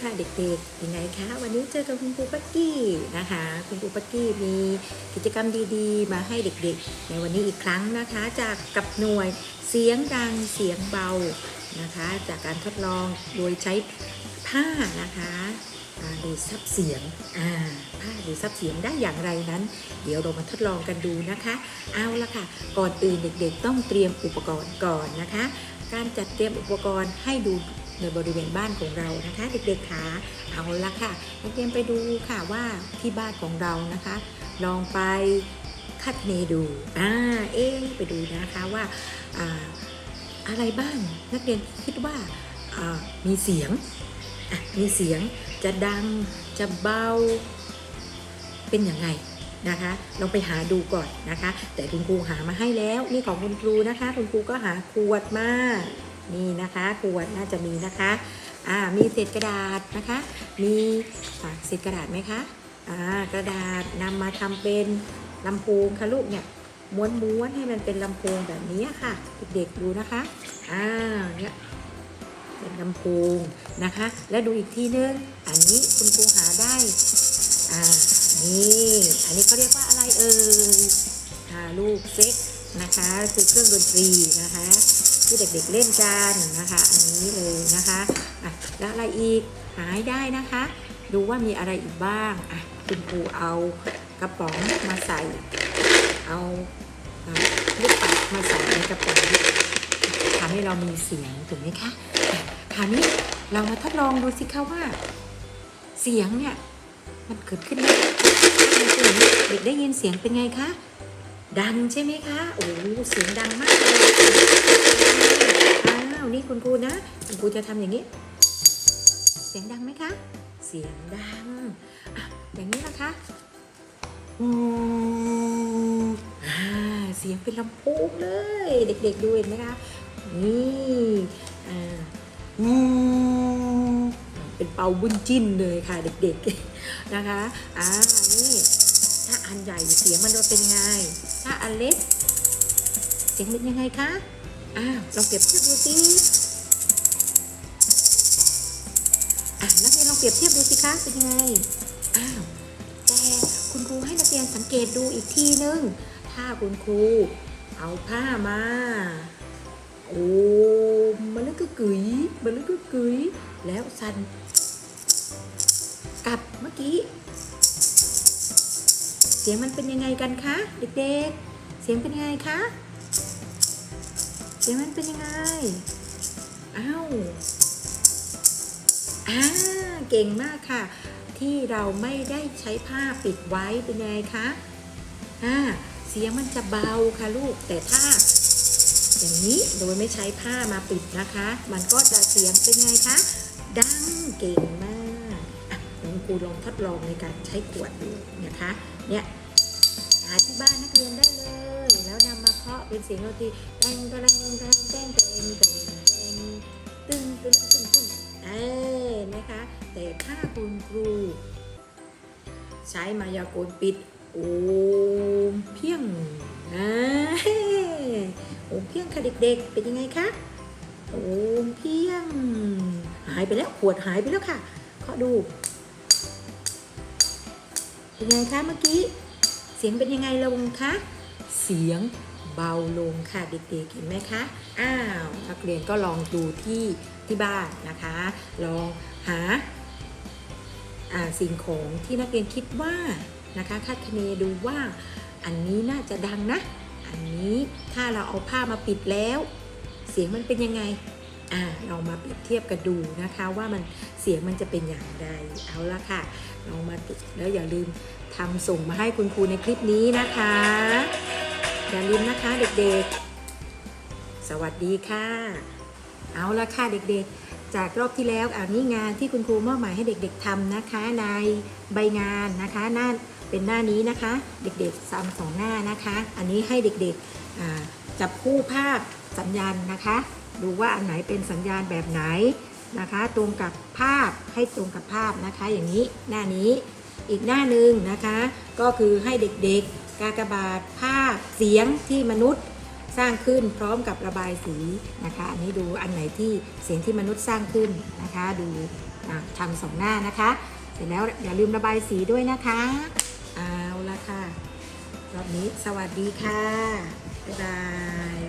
ค่ะเด็กๆยังไงคะวันนี้เจอกับคุณครูปักกี้นะคะคุณครูปักกี้มีกิจกรรมดีๆ มาให้เด็กๆ ในวันนี้อีกครั้งนะคะ จากกับหน่วยเสียงดังเสียงเบานะคะ จากการทดลองโดยใช้ผ้านะคะดูซับเสียงอ่าผ้าดูซับเสียงได้อย่างไรนั้น เดี๋ยวเรามาทดลองกันดูนะคะ เอาละค่ะ ก่อนอื่นเด็กๆ ต้องเตรียมอุปกรณ์ก่อนนะคะ การจัดเตรียมอุปกรณ์ให้ดู ในบริเวณบ้านของเรานะคะเด็กๆขาเอาละค่ะนักเรียนไปดูค่ะว่าที่บ้านของเรานะคะ ลองไปคัดเนดูอ่าเอ๊ไปดูนะคะว่าอ่าอะไรบ้างนักเรียนคิดว่าามีเสียงมีเสียงจะดังจะเบาเป็นยังไงนะคะลองไปหาดูก่อนนะคะ แต่คุณครูหามาให้แล้ว นี่ของคุณครูนะคะ คุณครูก็หาขวดมา นี่นะคะขวดน่าจะมีนะคะอ่ามีเศษกระดาษนะคะ มีเศษกระดาษไหมคะอ่ากระดาษนำมาทำเป็นลำโพงค่ะลูกเนี่ยม้วนม้วนให้มันเป็นลำโพงแบบนี้ค่ะเด็กๆดูนะคะอ่าเนี่ยเป็นลำโพงนะคะ แล้วดูอีกทีนึงอันนี้คุณครูหาได้อ่านี่อันนี้เขาเรียกว่าอะไรเอ่ยอ่าลูกเซ็กนะคะคือเครื่องดนตรีนะคะ ที่เด็กๆเล่นกันนะคะ อันนี้เลยนะคะอะแล้วอะไรอีกหายได้นะคะ ดูว่ามีอะไรอีกบ้างอะคุณครูเอากระป๋องมาใส่ เอาลูกปัดมาใส่ในกระป๋องทำให้เรามีเสียงถูกไหมคะอะคราวนี้เรามาทดลองดูสิคะว่า เสียงเนี่ยมันเกิดขึ้นได้เด็กได้ยินเสียงเป็นไงคะ ดังใช่ไหมคะ โอ้โหเสียงดังมากเลยอ้าวนี่คุณครูนะ คุณครูจะทำอย่างนี้ เสียงดังไหมคะ เสียงดังอะอย่างนี้นะคะอืมอ่าเสียงเป็นลำโพงเลย เด็กๆดูเห็นไหมคะ นี่อ่าอืมเป็นเป่าบุญจิ้นเลยค่ะ เด็กๆนะคะอ่านี่ อันใหญ่เสียงมันจะเป็นไง ถ้าอันเล็ก เสียงเป็นยังไงคะอ้าวลองเปรียบเทียบดูสิอะนักเรียนลองเปรียบเทียบดูสิคะเป็นยังไงอ้าวแต่คุณครูให้นักเรียนสังเกตดูอีกทีนึงถ้าคุณครูเอาผ้ามาโอ้มันลึกกึกกึ๋ยมันลึกกึกกึ๋ยแล้วสันกับเมื่อกี้ เสียงมันเป็นยังไงกันคะเด็กๆ เสียงเป็นยังไงคะ เสียงมันเป็นยังไง อ้าว อ่า เก่งมากค่ะ ที่เราไม่ได้ใช้ผ้าปิดไว้เป็นยังไงคะ อ่า เสียงมันจะเบาค่ะลูก แต่ถ้า อย่างนี้โดยไม่ใช้ผ้ามาปิดนะคะ มันก็จะเสียงเป็นไงคะ ดังเก่งมาก ครูลองทดลองในการใช้ขวดดูนะคะเนี่ยหาที่บ้านนักเรียนได้เลย แล้วนำมาเคาะเป็นเสียงดนตรีแตงแตงแตงแตงแตงแตงแตงตึ้งตึ้งตึ้งตึ้งเอ้ยนะคะ แต่ถ้าคุณครู ใช้มายากลปิดโอมเพียงโอมเพียงค่ะเด็กๆ เป็นยังไงคะโอมเพียง หายไปแล้วขวดหายไปแล้วค่ะเคาะดู เป็นยังไงคะเมื่อกี้ เสียงเป็นยังไงลงคะ เสียงเบาลงค่ะเด็กๆเห็นไหมคะ อ้าวนักเรียนก็ลองดูที่ที่บ้านนะคะ ลองหาสิ่งของที่นักเรียนคิดว่านะคะคาดคะเนดูว่าอันนี้น่าจะดังนะ อันนี้ถ้าเราเอาผ้ามาปิดแล้ว เสียงมันเป็นยังไง อ่าเรามาเปรียบเทียบกันดูนะคะว่ามันเสียงมันจะเป็นอย่างไรเอาละค่ะเรามาติดแล้วอย่าลืมทำส่งมาให้คุณครูในคลิปนี้นะคะ อย่าลืมนะคะเด็กๆ สวัสดีค่ะ เอาละค่ะเด็กๆ จากรอบที่แล้วอันนี้งานที่คุณครูมอบหมายให้เด็กๆทำนะคะในใบงานนะคะหน้าเป็นหน้านี้นะคะ เด็กๆซ้ำสองหน้านะคะ อันนี้ให้เด็กๆจับคู่ภาพสัญญาณนะคะ ดูว่าอันไหนเป็นสัญญาณแบบไหนนะคะ ตรงกับภาพให้ตรงกับภาพนะคะ อย่างนี้หน้านี้อีกหน้าหนึ่งนะคะ ก็คือให้เด็กๆ กากบาทภาพเสียงที่มนุษย์สร้างขึ้นพร้อมกับระบายสีนะคะอันนี้ดูอันไหนที่เสียงที่มนุษย์สร้างขึ้นนะคะ ดูทำสองหน้านะคะ เสร็จแล้วอย่าลืมระบายสีด้วยนะคะเอาละค่ะรอบนี้สวัสดีค่ะบ๊ายบาย